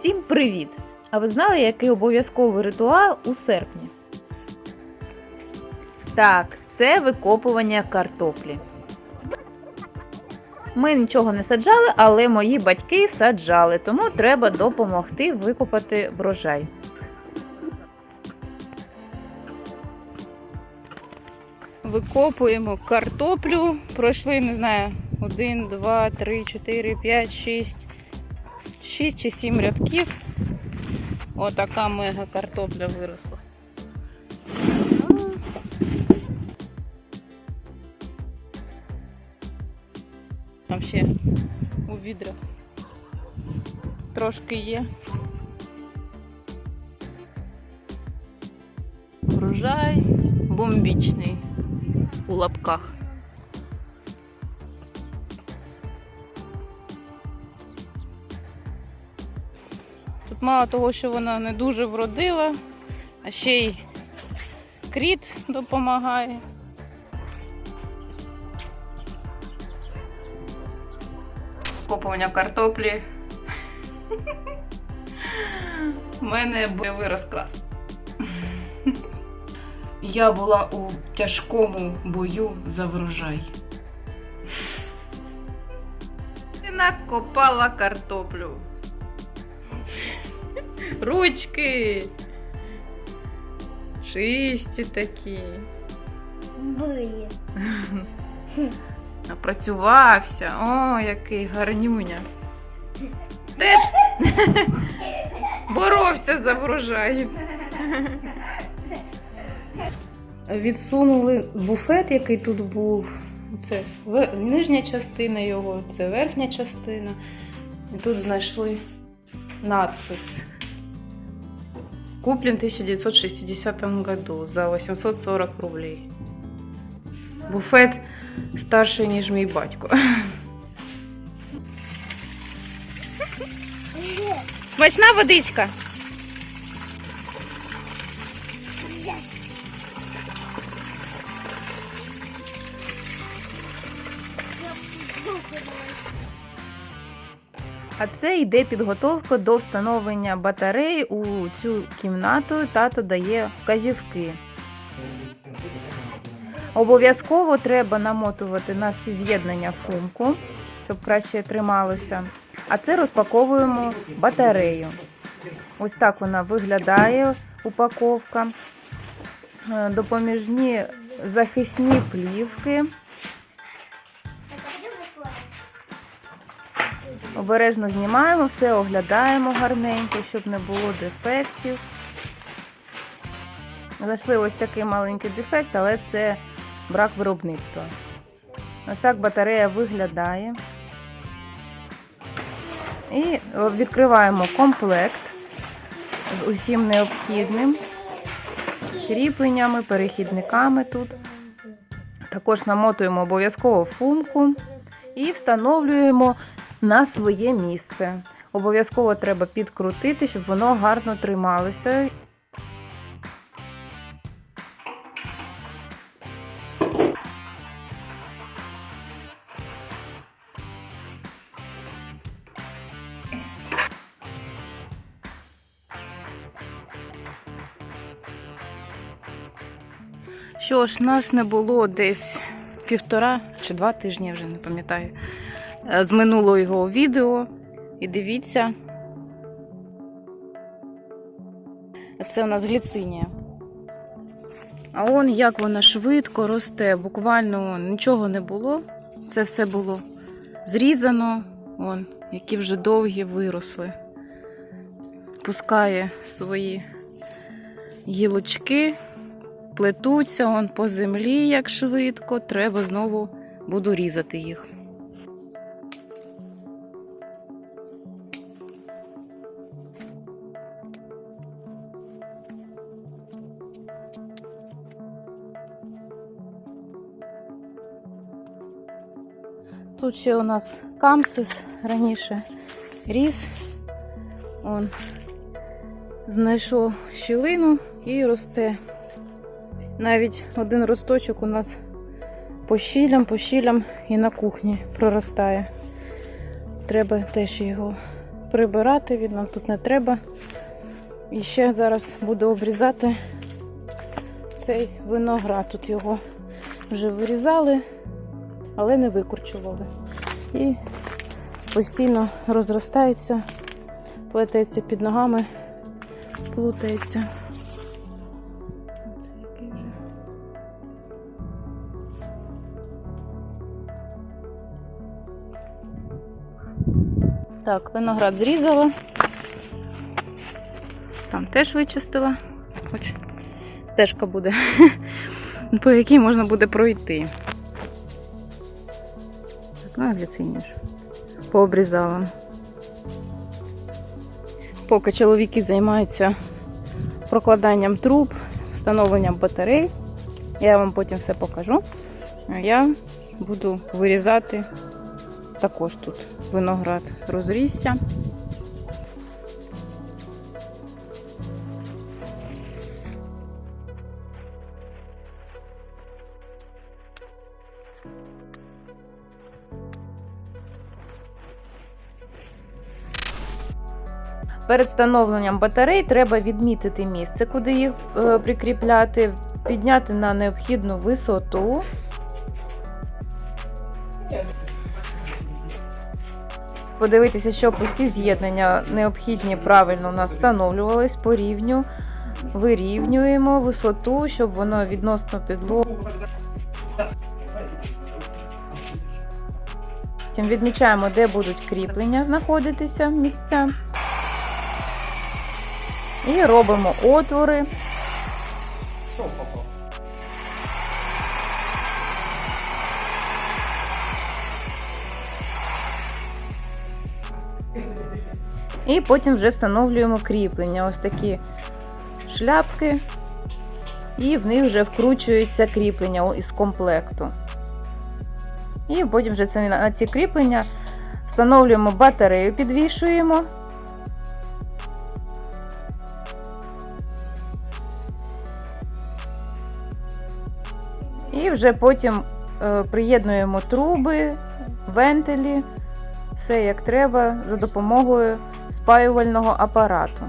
Усім привіт! А ви знали, який обов'язковий ритуал у серпні? Так, це викопування картоплі. Ми нічого не саджали, але мої батьки саджали, тому треба допомогти викопати врожай. Викопуємо картоплю. Пройшли, не знаю, 1, 2, 3, 4, 5, 6, 6 чи 7 рядків. Отака мега картопля виросла. Там ще у відрах трошки є. Врожай бомбічний у лапках. Мало того, що вона не дуже вродила, а ще й кріт допомагає. Копування картоплі. У мене бойовий розкрас. Я була у тяжкому бою за врожай. І накопала картоплю. Ручки. Чисті такі. Були. Напрацювався. О, який гарнюня. Теж боровся за врожай. Відсунули буфет, який тут був. Це нижня частина його, це верхня частина. І тут знайшли надпис. Куплен в 1960 году за 840 рублей. Буфет старший, ніж мій батько. Смачна водичка. А це йде підготовка до встановлення батарей у цю кімнату. Тато дає вказівки. Обов'язково треба намотувати на всі з'єднання фумку, щоб краще трималося. А це розпаковуємо батарею. Ось так вона виглядає, упаковка. Е, Допоміжні захисні плівки. Обережно знімаємо, все оглядаємо гарненько, щоб не було дефектів. Знайшли ось такий маленький дефект, але це брак виробництва. Ось так батарея виглядає. І відкриваємо комплект з усім необхідним. Кріпленнями, перехідниками тут. Також намотуємо обов'язково фумку і встановлюємо на своє місце. Обов'язково треба підкрутити, щоб воно гарно трималося. Що ж, нас не було десь півтора чи два тижні, я вже не пам'ятаю, з минулого відео. І дивіться. Це у нас гліцинія. А он як вона швидко росте, буквально нічого не було. Це все було зрізано, он, які вже довгі виросли. Пускає свої гілочки плетуться он по землі, як швидко, треба знову буду різати їх. Тут ще у нас камсис раніше ріс. Он знайшов щілину і росте. Навіть один росточок у нас по щілям, по щілям і на кухні проростає. Треба теж його прибирати, він нам тут не треба. І ще зараз буду обрізати цей виноград. Тут його вже вирізали, але не викорчували. І постійно розростається, плететься під ногами, плутається. Так, виноград зрізала. Там теж вичистила. Хоч стежка буде, по якій можна буде пройти. Так, ну, пообрізала. Поки чоловіки займаються прокладанням труб, встановленням батарей, я вам потім все покажу. А я буду вирізати також тут виноград розрісся. Перед встановленням батарей треба відмітити місце, куди їх е, прикріпляти, підняти на необхідну висоту. Подивитися, щоб усі з'єднання необхідні правильно у нас встановлювались по рівню. Вирівнюємо висоту, щоб воно відносно підлоги. Відмічаємо, де будуть кріплення знаходитися місця. І робимо отвори. І потім вже встановлюємо кріплення. Ось такі шляпки. І в них вже вкручується кріплення із комплекту. І потім вже на ці кріплення встановлюємо батарею, підвішуємо. Вже потім е, приєднуємо труби, вентилі, все як треба за допомогою спаювального апарату.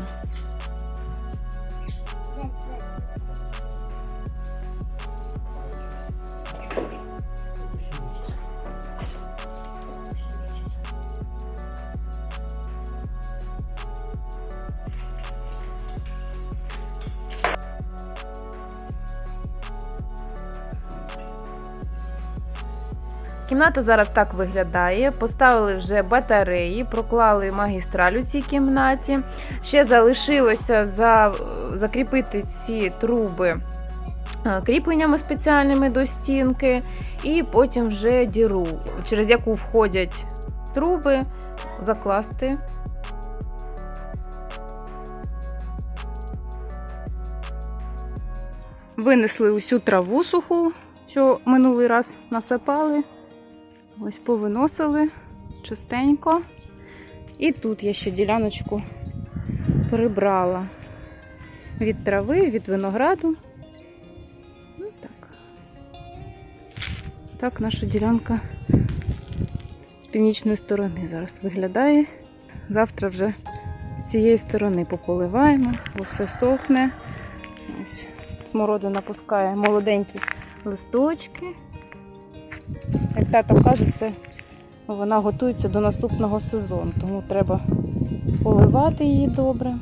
Кімната зараз так виглядає. Поставили вже батареї, проклали магістраль у цій кімнаті. Ще залишилося за, закріпити ці труби е, кріпленнями спеціальними до стінки, і потім вже діру, через яку входять труби, закласти. Винесли усю траву суху, що минулий раз насипали. Ось повиносили чистенько. І тут я ще діляночку прибрала від трави, від винограду. Ну, так. так наша ділянка з північної сторони зараз виглядає. Завтра вже з цієї сторони пополиваємо, бо все сохне. Ось смородина пускає молоденькі листочки. Тато каже, це вона готується до наступного сезону, тому треба поливати її добре.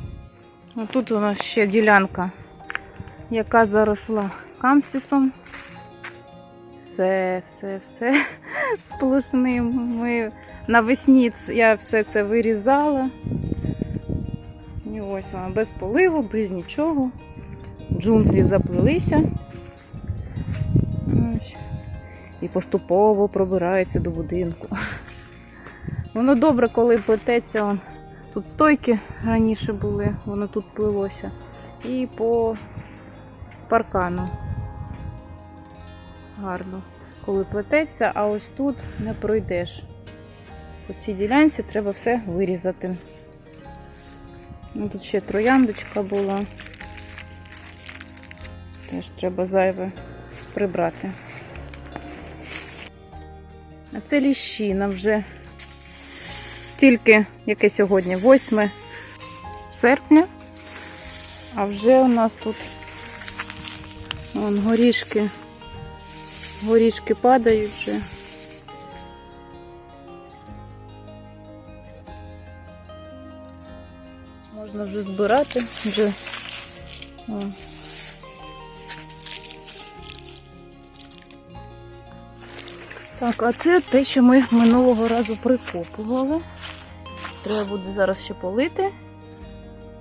А тут у нас ще ділянка, яка заросла камсісом. Все, все, все сплошним. Ми навесні я все це вирізала. І ось вона без поливу, без нічого. Джунглі заплелися. Ось і поступово пробирається до будинку. Воно добре, коли плететься. Тут стойки раніше були, воно тут плилося. І по паркану. Гарно, коли плететься, а ось тут не пройдеш. По цій ділянці треба все вирізати. Ну, Тут ще трояндочка була. Теж треба зайве прибрати. А це ліщина вже тільки яке сьогодні? 8 серпня. А вже у нас тут вон, горішки. Горішки падають вже. Можна вже збирати. Вже. О. Так, а це те, що ми минулого разу прикопували. Треба буде зараз ще полити.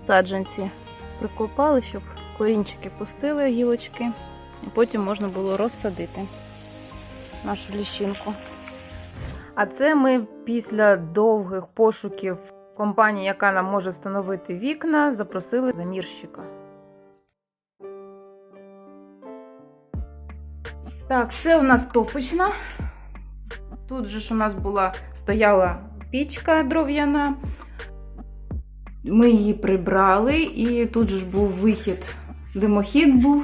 Саджанці прикопали, щоб корінчики пустили гілочки, і потім можна було розсадити нашу ліщинку. А це ми після довгих пошуків компанії, яка нам може встановити вікна, запросили замірщика. Так, це у нас топочна. Тут же ж у нас була стояла пічка дров'яна. Ми її прибрали, і тут же ж був вихід, димохід був.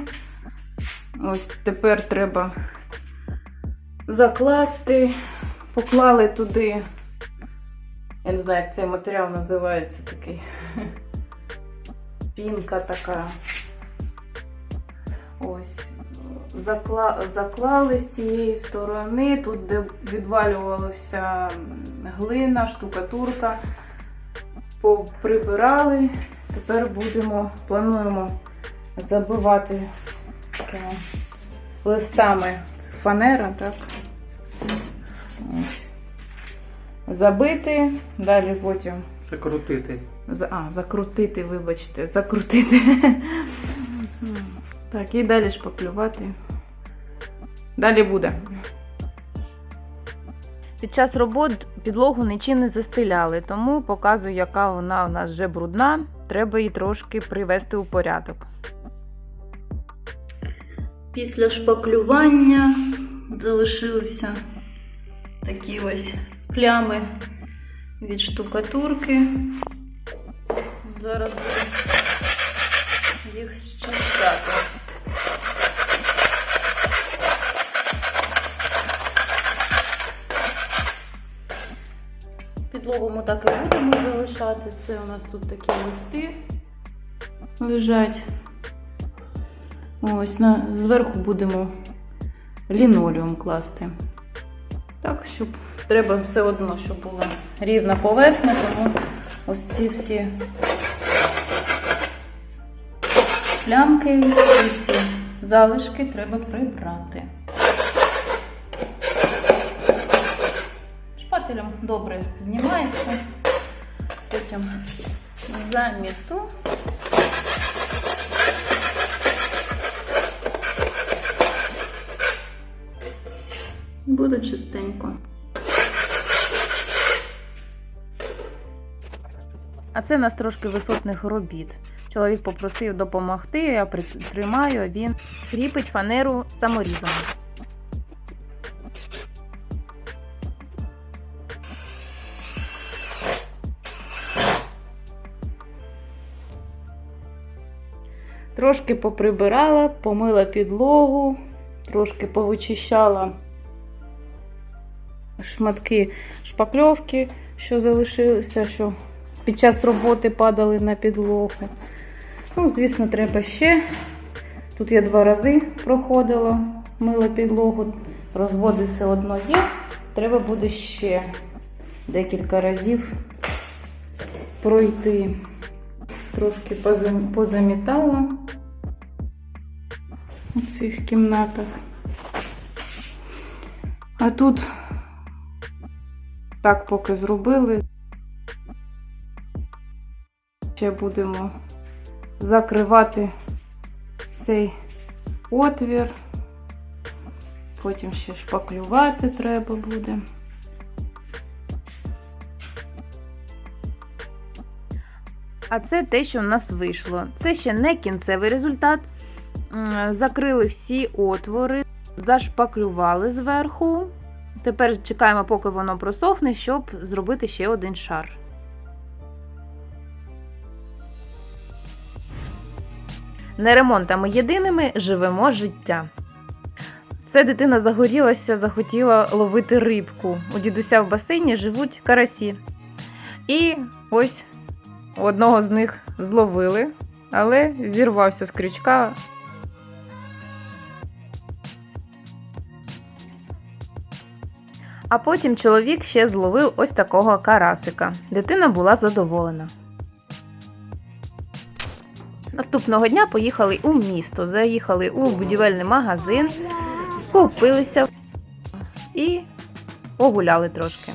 Ось тепер треба закласти, поклали туди. Я не знаю, як цей матеріал називається такий. Пінка така. Ось. Закла... Заклали з цієї сторони, тут, де відвалювалася глина, штукатурка, поприбирали. Тепер будемо, плануємо забивати такими листами фанера, так? Ось. Забити, далі потім Закрутити. за- А, закрутити, вибачте, закрутити. Так, і далі шпаклювати. Далі буде. Під час робот підлогу нічим не застеляли, тому показую, яка вона у нас вже брудна. Треба її трошки привести у порядок. Після шпаклювання залишилися такі ось плями від штукатурки. Зараз буду їх щищати. Ми так і будемо залишати. Це у нас тут такі листи лежать. Ось на, зверху будемо лінолеум класти. Так, щоб треба все одно, щоб була рівна поверхня, тому ось ці всі плямки і ці залишки треба прибрати. Шпателем добре знімається, потім заміту. Буде чистенько. А це в нас трошки висотних робіт. Чоловік попросив допомогти, я притримаю, він кріпить фанеру саморізом. Трошки поприбирала, помила підлогу, трошки повичищала шматки шпакльовки, що залишилися, що під час роботи падали на підлогу. Ну, звісно, треба ще. Тут я два рази проходила, мила підлогу, розводи все одно є. Треба буде ще декілька разів пройти. Трошки позам- позамітала у цих кімнатах. А тут так поки зробили. Ще будемо закривати цей отвір. Потім ще шпаклювати треба буде. А це те, що в нас вийшло. Це ще не кінцевий результат. Закрили всі отвори, зашпаклювали зверху. Тепер чекаємо, поки воно просохне, щоб зробити ще один шар. Не ремонтами єдиними живемо життя. Це дитина загорілася, захотіла ловити рибку. У дідуся в басейні живуть карасі. І ось одного з них зловили, але зірвався з крючка. А потім чоловік ще зловив ось такого карасика. Дитина була задоволена. Наступного дня поїхали у місто, заїхали у будівельний магазин, скупилися і погуляли трошки.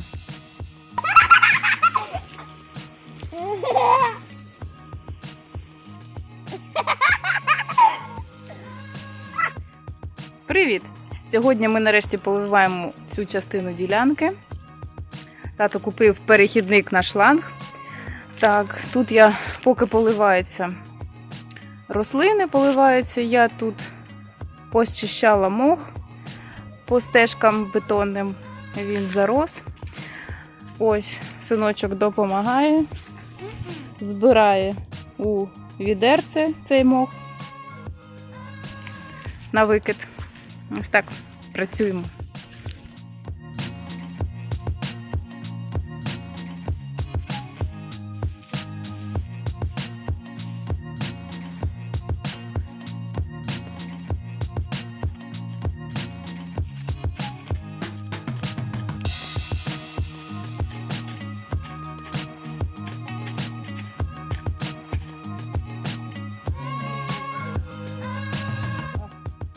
Привіт! Сьогодні ми нарешті поливаємо цю частину ділянки. Тато купив перехідник на шланг. Так, тут я поки поливаються рослини, поливаються. Я тут посчищала мох по стежкам бетонним. Він зарос. Ось синочок допомагає, збирає у відерце цей мох на викид. Ось так працюємо.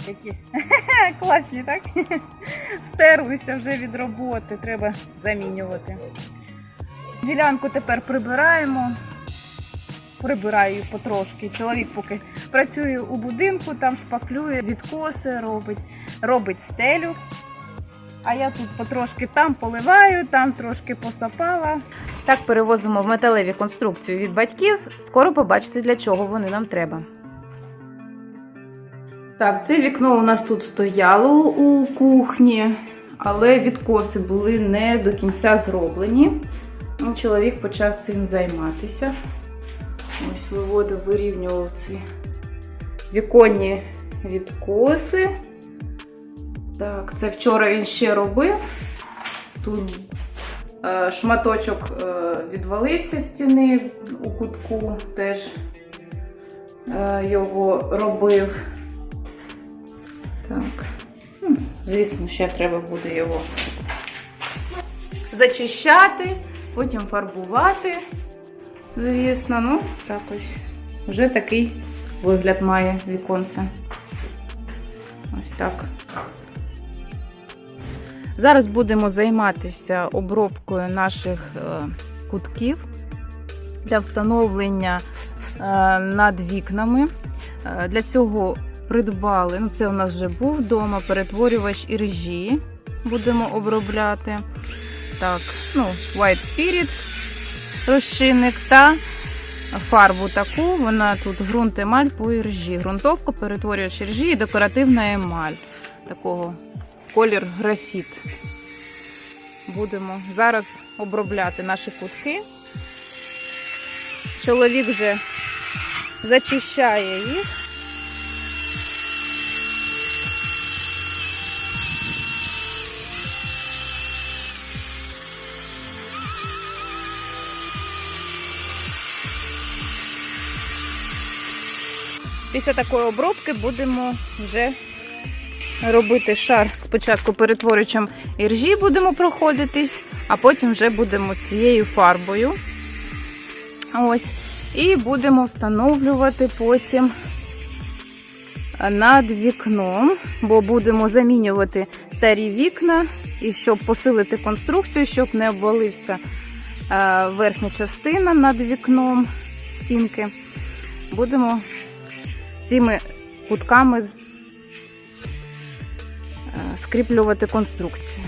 Які класні, так? Стерлися вже від роботи, треба замінювати. Ділянку тепер прибираємо. Прибираю потрошки. Чоловік поки працює у будинку, там шпаклює, відкоси робить, робить стелю. А я тут потрошки там поливаю, там трошки посапала. Так перевозимо в металеві конструкцію від батьків. Скоро побачите, для чого вони нам треба. Так, це вікно у нас тут стояло у кухні, але відкоси були не до кінця зроблені. Ну, Чоловік почав цим займатися. Ось виводив, вирівнював ці віконні відкоси. Так, це вчора він ще робив. Тут е, шматочок е, відвалився з стіни у кутку, теж е, його робив. Так. Звісно, ще треба буде його зачищати, потім фарбувати. Звісно, ну, так ось. Вже такий вигляд має віконце. Ось так. Зараз будемо займатися обробкою наших е, кутків для встановлення е, над вікнами. Е, Для цього придбали. Ну, це у нас вже був вдома, перетворювач іржі будемо обробляти. Так, ну, White Spirit розчинник та фарбу таку. Вона тут ґрунт емаль по іржі. Ґрунтовку перетворювач іржі і декоративна емаль. Такого колір графіт. Будемо зараз обробляти наші кутки. Чоловік вже зачищає їх. Після такої обробки будемо вже робити шар. Спочатку перетворюючим іржі будемо проходитись, а потім вже будемо цією фарбою. Ось. І будемо встановлювати потім над вікном, бо будемо замінювати старі вікна, і щоб посилити конструкцію, щоб не обвалився е, верхня частина над вікном стінки. Будемо цими кутками е, скріплювати конструкцію.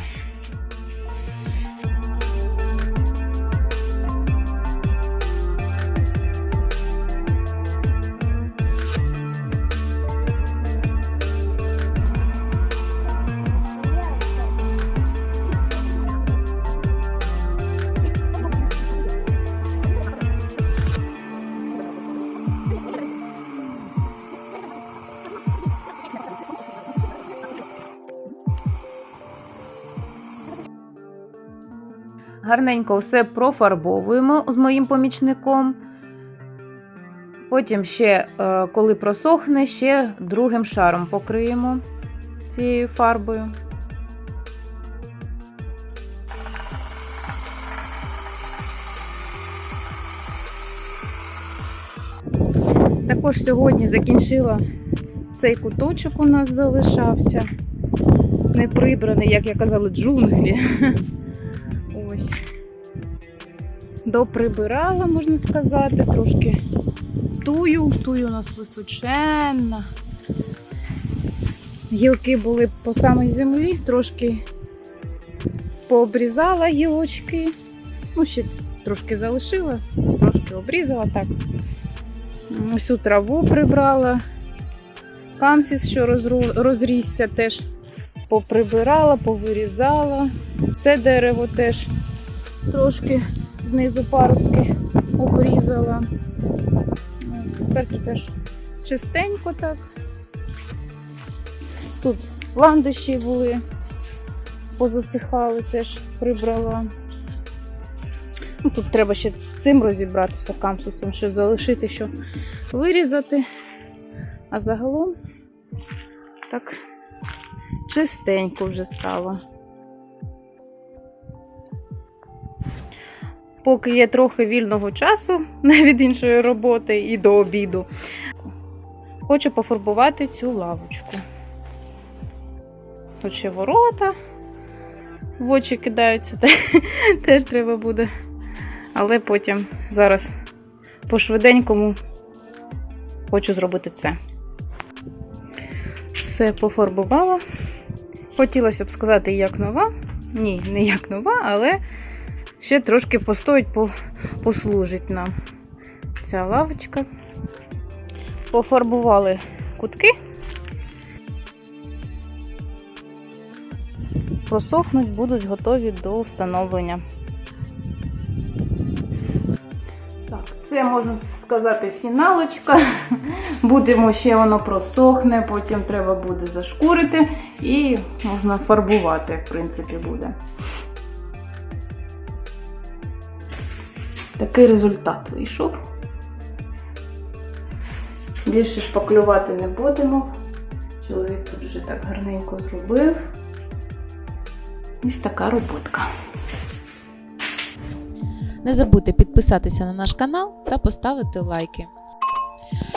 Гарненько все профарбовуємо з моїм помічником. Потім ще, е, коли просохне, ще другим шаром покриємо цією фарбою. Також сьогодні закінчила цей куточок у нас залишався. Не прибраний, як я казала, джунглі. Доприбирала, можна сказати, трошки тую. Тую у нас височенна. Гілки були по самій землі, трошки пообрізала гілочки. Ну, ще трошки залишила, трошки обрізала так. Всю траву прибрала. Камсіс, що розрісся, теж поприбирала, повирізала. Це дерево теж трошки знизу паростки обрізала. Тепер тут теж чистенько так. Тут ландиші були, позасихали, теж прибрала. Ну, тут треба ще з цим розібратися камсусом, що залишити, що вирізати. А загалом так чистенько вже стало. Поки є трохи вільного часу від іншої роботи і до обіду, хочу пофарбувати цю лавочку. Тут ще ворота в очі кидаються, теж треба буде. Але потім зараз по швиденькому хочу зробити це. Все пофарбувала. Хотілося б сказати, як нова. Ні, не як нова, але ще трошки постоїть, по- послужить нам ця лавочка. Пофарбували кутки. Просохнуть, будуть готові до встановлення. Так, це можна сказати фіналочка. Будемо ще воно просохне, потім треба буде зашкурити і можна фарбувати, в принципі, буде. Такий результат вийшов. Більше шпаклювати не будемо. Чоловік тут вже так гарненько зробив. Ось така роботка. Не забудьте підписатися на наш канал та поставити лайки.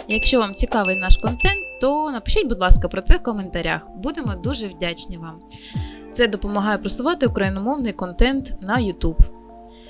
Якщо вам цікавий наш контент, то напишіть, будь ласка, про це в коментарях. Будемо дуже вдячні вам. Це допомагає просувати україномовний контент на YouTube.